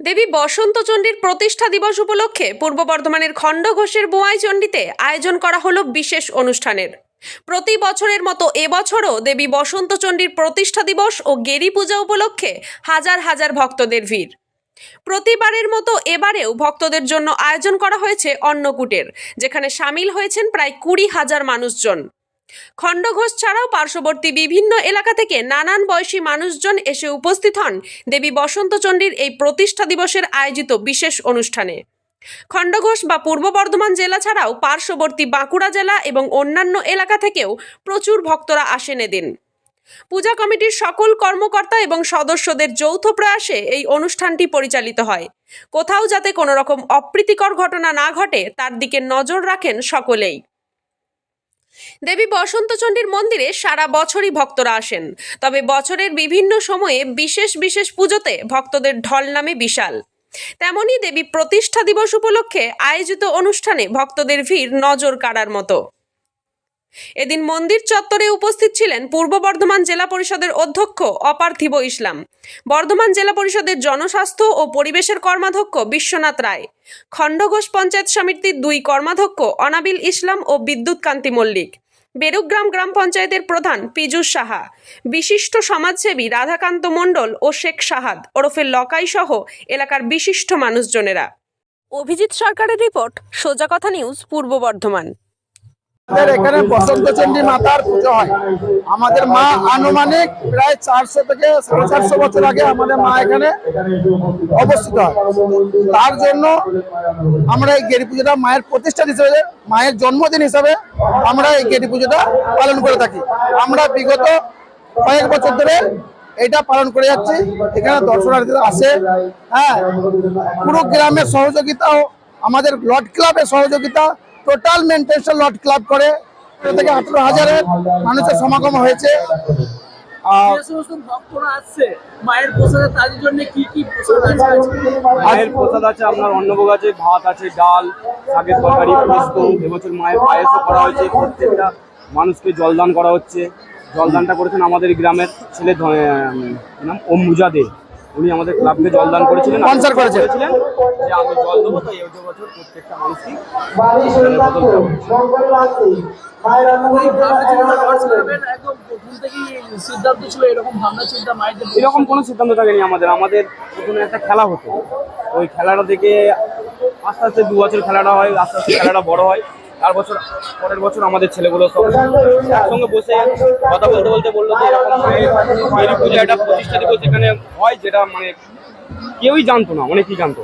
দেবী বসন্তচণ্ডীর প্রতিষ্ঠা দিবস উপলক্ষে পূর্ব বর্ধমানের খণ্ডঘোষের বোয়াই চণ্ডীতে আয়োজন করা হলো বিশেষ অনুষ্ঠানের। প্রতি বছরের মতো এবছরও দেবী বসন্তচণ্ডীর প্রতিষ্ঠা দিবস ও গেরি পূজা উপলক্ষে হাজার হাজার ভক্তদের ভিড়। প্রতিবারের মতো এবারেও ভক্তদের জন্য আয়োজন করা হয়েছে অন্নকূটের, যেখানে সামিল হয়েছেন প্রায় কুড়ি হাজার মানুষজন। খণ্ডঘোষ ছাড়াও পার্শ্ববর্তী বিভিন্ন এলাকা থেকে নানান বয়সী মানুষজন এসে উপস্থিত হন দেবী বসন্তচণ্ডীর এই প্রতিষ্ঠা দিবসের আয়োজিত বিশেষ অনুষ্ঠানে। খণ্ডঘোষ বা পূর্ব বর্ধমান জেলা ছাড়াও পার্শ্ববর্তী বাঁকুড়া জেলা এবং অন্যান্য এলাকা থেকেও প্রচুর ভক্তরা আসেন এদিন। পূজা কমিটির সকল কর্মকর্তা এবং সদস্যদের যৌথ প্রয়াসে এই অনুষ্ঠানটি পরিচালিত হয়। কোথাও যাতে কোনো রকম অপ্রীতিকর ঘটনা না ঘটে, তার দিকে নজর রাখেন সকলেই। দেবী বসন্ত বসন্তচণ্ডীর মন্দিরে সারা বছরই ভক্তরা আসেন। তবে বছরের বিভিন্ন সময়ে বিশেষ বিশেষ পুজোতে ভক্তদের ঢল নামে বিশাল। তেমনই দেবী প্রতিষ্ঠা দিবস উপলক্ষে আয়োজিত অনুষ্ঠানে ভক্তদের ভিড় নজর কাড়ার মতো। এদিন মন্দির চত্বরে উপস্থিত ছিলেন পূর্ব বর্ধমান জেলা পরিষদের অধ্যক্ষ অপার্থিব ইসলাম। বর্ধমান জেলা পরিষদের জনস্বাস্থ্য ও পরিবেশের কর্মাধ্যক্ষ বিশ্বনাথ রায়। খণ্ডঘোষ পঞ্চায়েত সমিতির দুই কর্মাধ্যক্ষ অনাবিল ইসলাম ও বিদ্যুৎ কান্তি মল্লিক। বেরুগ্রাম গ্রাম পঞ্চায়েতের প্রধান পীযূষ সাহা। বিশিষ্ট সমাজসেবী রাধাকান্ত মণ্ডল ও শেখ সাহাদ ওরফে লকাই সহ এলাকার বিশিষ্ট মানুষজনেরা। অভিজিৎ সরকারের রিপোর্ট, সোজা কথা নিউজ, পূর্ব বর্ধমান। আমাদের এখানে বসন্তচন্ডী মাতার পুজো হয়। আমাদের মা আনুমানিক প্রায় চারশো থেকে সাড়ে চারশো বছর আগে আমাদের মা এখানে অবস্থিত হয়। তার জন্য আমরা এই গেরি পুজোটা মায়ের প্রতিষ্ঠান হিসেবে, মায়ের জন্মদিন হিসাবে আমরা এই গেরি পুজোটা পালন করে থাকি। আমরা বিগত কয়েক বছর ধরে এটা পালন করে যাচ্ছি। এখানে দর্শনার্থীরা আসে। হ্যাঁ পুরো গ্রামের সহযোগিতাও, আমাদের লর্ড ক্লাবের সহযোগিতা টোটাল মেনটেন্স লর্ড ক্লাব করে থেকে আঠারো হাজারের মানুষের সমাগম হয়েছে। আর যে সমস্ত ভক্তরা আসছে মায়ের তাদের জন্য কি কি প্রসাদ আছে? মায়ের প্রসাদ আছে আপনার অন্নভোগ আছে ভাত আছে ডাল শাকের তরকারি পোস্ত এবছর মায়ের পায়েসও করা হয়েছে প্রত্যেকটা মানুষকে জলদান করা হচ্ছে। জলদানটা করেছেন আমাদের গ্রামের ছেলে নাম? ওম মুজাদে উনি আমাদের ক্লাবকে জলদান করেছিলেন Sponsor করেছেন। করেছিলেন। যে আমি জল দেবো তো এই বছর প্রত্যেকটা ছিল এরকম ভাবনা চিন্তা এরকম কোনো সিদ্ধান্ত থাকেনি আমাদের। আমাদের প্রথমে একটা খেলা হতো। ওই খেলাটা থেকে আস্তে আস্তে দু বছর খেলাটা হয় আস্তে আস্তে খেলাটা বড় হয়। চার বছর, পরের বছর আমাদের ছেলেগুলো একসঙ্গে বসে কথা বলতে বলতে বলল যে এরকম মেরি পুজো একটা প্রতিষ্ঠা দিবস এখানে হয় যেটা মানে কেউই জানতো না, অনেকেই জানতো।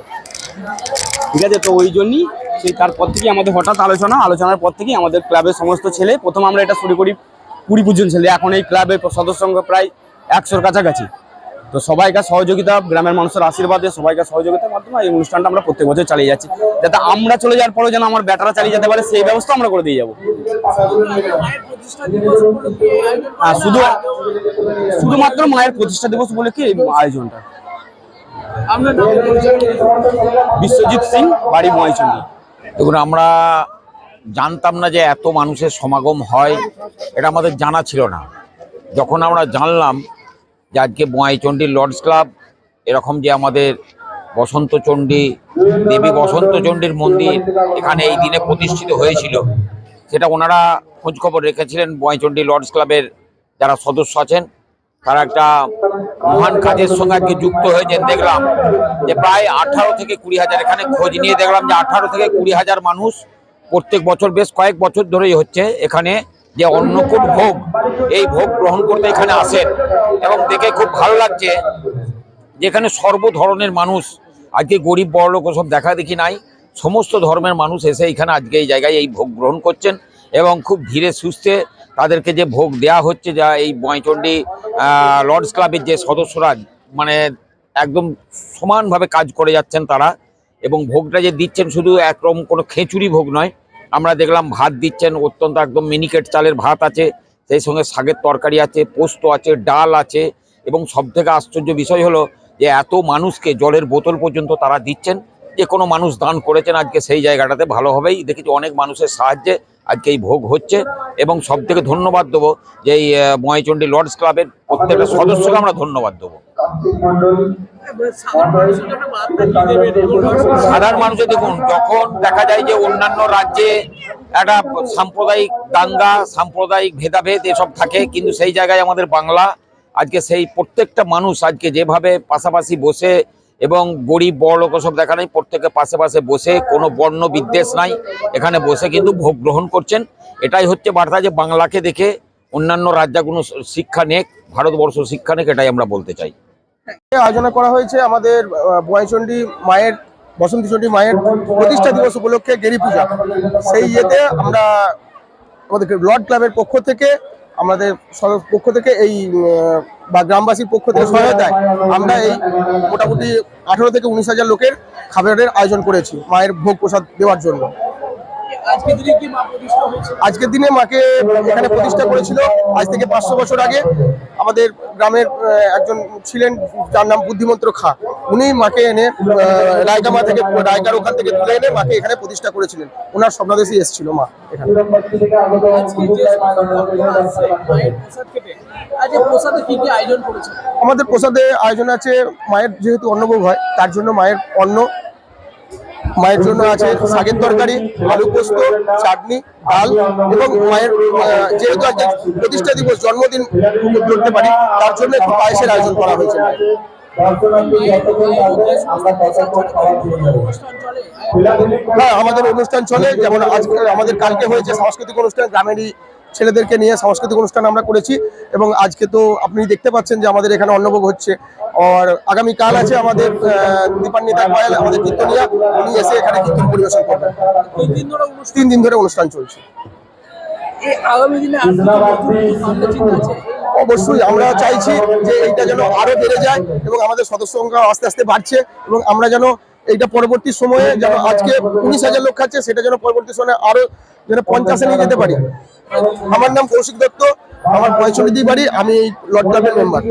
ঠিক আছে, তো ওই জন্যই সেই তারপর থেকেই আমাদের হঠাৎ আলোচনা, আলোচনার পর থেকেই আমাদের ক্লাবের সমস্ত ছেলে, প্রথম আমরা এটা শুরু করি কুড়ি পর্যন্ত ছেলে। এখন এই ক্লাবের সদস্য সংখ্যা প্রায় একশোর কাছাকাছি। তো সবাইকার সহযোগিতা, গ্রামের মানুষের আশীর্বাদে সবাইকার সহযোগিতার মাধ্যমে এই অনুষ্ঠানটা আমরা প্রত্যেক বছর চালিয়ে যাচ্ছি। যাতে আমরা চলে যাওয়ার পরেও যেন আমার ব্যাটারা চালিয়ে যেতে পারে, সেই ব্যবস্থা আমরা করে দিয়ে যাব। আর শুধু শুধুমাত্র মায়ের প্রতিষ্ঠা দিবস বলে কি আয়োজনটা। বিশ্বজিৎ সিং, বাড়ি মহাইচন্ডী দেখুন, আমরা জানতাম না যে এত মানুষের সমাগম হয়, এটা আমাদের জানা ছিল না। যখন আমরা জানলাম যে আজকে বোয়াইচণ্ডী লর্ডস ক্লাব, এরকম যে আমাদের বসন্তচণ্ডী দেবী বসন্তচণ্ডীর মন্দির এখানে এই দিনে প্রতিষ্ঠিত হয়েছিল, সেটা ওনারা খোঁজখবর রেখেছিলেন বোয়াইচণ্ডী লর্ডস ক্লাবের যারা সদস্য আছেন। তারা একটা মহান কাজের সঙ্গে আজকে যুক্ত হয়েছেন, দেখলাম যে প্রায় আঠারো থেকে কুড়ি হাজার, এখানে খোঁজ নিয়ে দেখলাম যে আঠারো থেকে কুড়ি হাজার মানুষ প্রত্যেক বছর, বেশ কয়েক বছর ধরেই হচ্ছে এখানে যে অন্নকূট ভোগ, এই ভোগ গ্রহণ করতে এখানে আসেন এবং দেখে খুব ভালো লাগছে যেখানে সর্ব ধরনের মানুষ, আজকে গরিব বড়লোক সব দেখা দেখি নাই, সমস্ত ধর্মের মানুষ এসে এখানে আজকে এই জায়গায় এই ভোগ গ্রহণ করছেন এবং খুব ধীরে সুস্থে তাদেরকে যে ভোগ দেয়া হচ্ছে, যা এই বয়চণ্ডী লর্ডস ক্লাবের যে সদস্যরা মানে একদম সমানভাবে কাজ করে যাচ্ছেন তারা এবং ভোগটা যে দিচ্ছেন শুধু একরকম কোনো খেচুড়ি ভোগ নয় আমরা দেখলাম ভাত দিচ্ছেন, অত্যন্ত একদম মিনিকেট চালের ভাত আছে, সেই সঙ্গে শাকের তরকারি আছে, পোস্ত আছে, ডাল আছে, এবং সব থেকে আশ্চর্য বিষয় হলো যে এত মানুষকে জলের বোতল পর্যন্ত তারা দিচ্ছেন, যে কোনো মানুষ দান করেছেন আজকে সেই জায়গাটাতে ভালোভাবেই দেখেছি অনেক মানুষের সাহায্যে আজকে এই ভোগ হচ্ছে এবং সব থেকে ধন্যবাদ দেবো যে এই ময়চণ্ডী লর্ডস ক্লাবের প্রত্যেকটা সদস্যকে আমরা ধন্যবাদ দেবো। সাধারণ মানুষের দেখুন, যখন দেখা যায় যে অন্যান্য রাজ্যে একটা সাম্প্রদায়িক দাঙ্গা, সাম্প্রদায়িক ভেদাভেদ এসব থাকে, কিন্তু সেই জায়গায় আমাদের বাংলা, আজকে সেই প্রত্যেকটা মানুষ আজকে যেভাবে পাশাপাশি বসে এবং গরিব বড় লোক সব দেখা নেই। প্রত্যেকে পাশে পাশে বসে কোনো বর্ণ বিদ্বেষ নাই। এখানে বসে কিন্তু ভোগ গ্রহণ করছেন। এটাই হচ্ছে বার্তা যে বাংলাকে দেখে অন্যান্য রাজ্যগুলো শিক্ষা নেক, ভারতবর্ষ শিক্ষা নেক, এটাই আমরা বলতে চাই। আয়োজন করা হয়েছে আমাদের বোয়াইচন্ডী মায়ের, বসন্তী চণ্ডী মায়ের প্রতিষ্ঠা দিবস উপলক্ষে গেরি পূজা। সেই ইয়েতে আমরা আমাদের লর্ড ক্লাবের পক্ষ থেকে আমাদের সব- পক্ষ থেকে এই বা গ্রামবাসীর পক্ষ থেকে সহায়তায় আমরা এই মোটামুটি আঠারো থেকে উনিশ হাজার লোকের খাবারের আয়োজন করেছি মায়ের ভোগ প্রসাদ দেওয়ার জন্য। আজকের দিনে মাকে এখানে প্রতিষ্ঠা করেছিল আজ থেকে পাঁচশো বছর আগে। আমাদের গ্রামের একজন ছিলেন যার নাম বুদ্ধিমন্ত্র খা। উনি মাকে এনে রায়গামা থেকে রায়গার ওখান থেকে তুলে এনে মাকে এখানে প্রতিষ্ঠা করেছিলেন। ওনার স্বপ্নাদেশই এসেছিল মা এখানে। আমাদের প্রসাদে আয়োজন আছে মায়ের যেহেতু অন্নভোগ হয় তার জন্য মায়ের অন্ন মায়ের জন্য আছে শাকের তরকারি আলু পোস্ত চাটনি ডাল এবং মায়ের যেহেতু আজকে প্রতিষ্ঠা দিবস জন্মদিন করতে পারি তার জন্য একটু পায়েসের আয়োজন করা হয়েছে। হ্যাঁ আমাদের অনুষ্ঠান চলে, যেমন আজকে আমাদের কালকে হয়েছে সাংস্কৃতিক অনুষ্ঠান, গ্রামেরই ছেলেদেরকে নিয়ে সাংস্কৃতিক অনুষ্ঠান আমরা করেছি। এবং আজকে তো আপনি দেখতে পাচ্ছেন যে আমাদের এখানে অন্নভোগ হচ্ছে। আর আগামী কাল আছে আমাদের দীপান্বিতা কয়েল আমাদের কীর্তনিয়া। উনি এসে এখানে কীর্তন পরিবেশন করবেন। তিন দিন ধরে অনুষ্ঠান চলছে। আগামী দিনে অবশ্যই আমরা চাইছি যে এইটা যেন আরও বেড়ে যায় এবং আমাদের সদস্য সংখ্যা আস্তে আস্তে বাড়ছে এবং আমরা যেন এইটা পরবর্তী সময়ে যেন আজকে উনিশ হাজার লোক খাচ্ছে, সেটা যেন পরবর্তী সময়ে আরও যেন পঞ্চাশে নিয়ে যেতে পারি। আমার নাম কৌশিক দত্ত, আমার পঁয়ষট্টি বাড়ি, আমি এই ক্লাবের মেম্বার